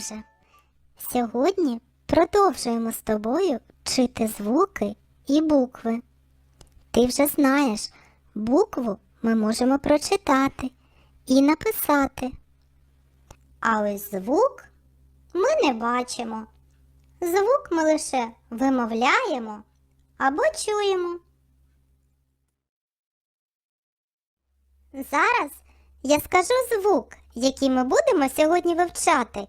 друже. Сьогодні продовжуємо з тобою вчити звуки і букви. Ти вже знаєш, букву ми можемо прочитати і написати. А ось звук ми не бачимо. Звук ми лише вимовляємо або чуємо. Зараз я скажу звук, який ми будемо сьогодні вивчати,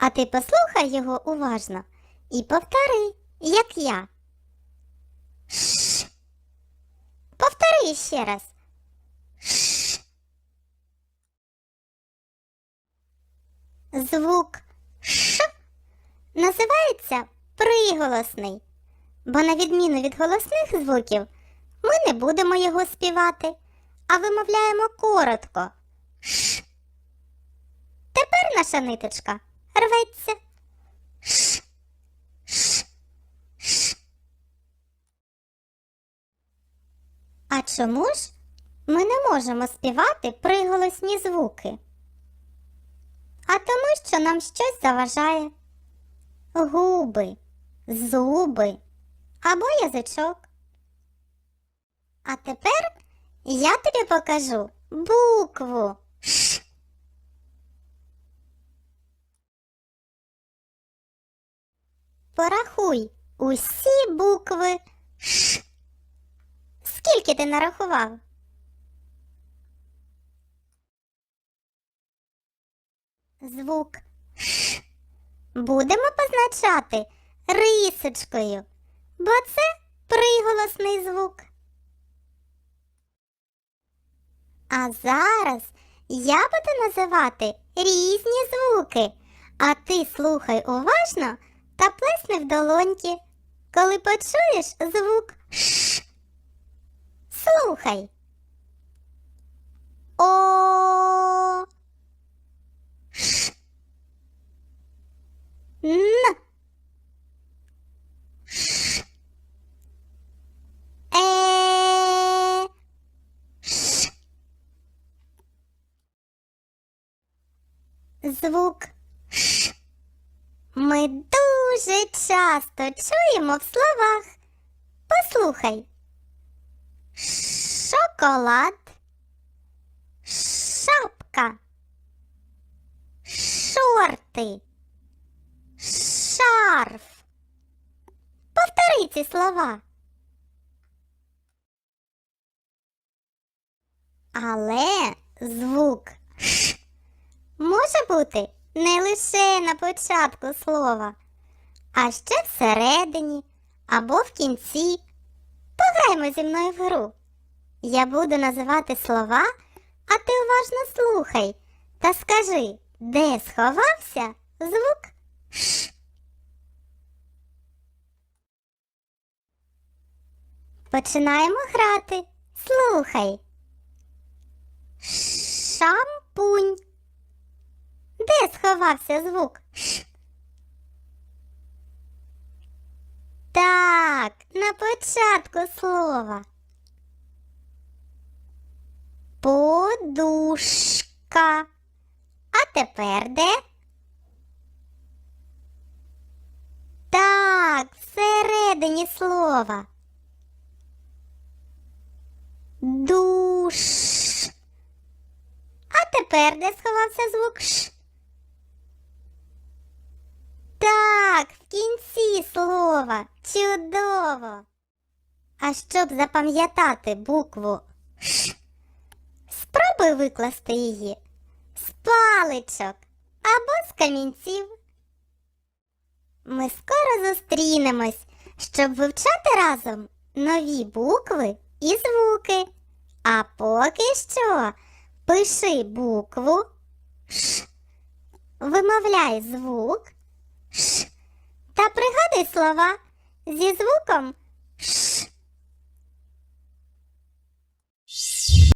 а ти послухай його уважно і повтори, як я. Ш. Повтори ще раз. Ш. Звук Ш називається приголосний, бо на відміну від голосних звуків ми не будемо його співати, а вимовляємо коротко. Ш. Тепер наша ниточка рветься. Ш. Ш. Ш. А чому ж ми не можемо співати приголосні звуки? А тому, що нам щось заважає. Губи, зуби або язичок. А тепер я тобі покажу букву Порахуй усі букви Ш. Скільки ти нарахував? Звук Ш будемо позначати рисочкою, бо це приголосний звук. А зараз я буду називати різні звуки, а ти слухай уважно та плесни в долоньки, коли почуєш звук Ш. Слухай. О. Ш. Н. Ш. Е. Ш. Звук Ш. Ми дуже часто чуємо в словах. Послухай. Шоколад. Шапка. Шорти. Шарф. Повтори ці слова. Але звук Ш може бути не лише на початку слова, а ще всередині або в кінці. Пограймо зі мною в гру. Я буду називати слова, а ти уважно слухай та скажи, де сховався звук Ш. Починаємо грати. Слухай. Шампунь. Де сховався звук Ш? Так, на початку слова. Подушка. А тепер де? Так, всередині слова. Душ. А тепер де сховався звук Ш? Так, в кінці слова. Чудово. А щоб запам'ятати букву Ш, спробуй викласти її з паличок або з камінців. Ми скоро зустрінемось, щоб вивчати разом нові букви і звуки. А поки що пиши букву Ш, вимовляй звук Ш та пригадай слова. Зі звуком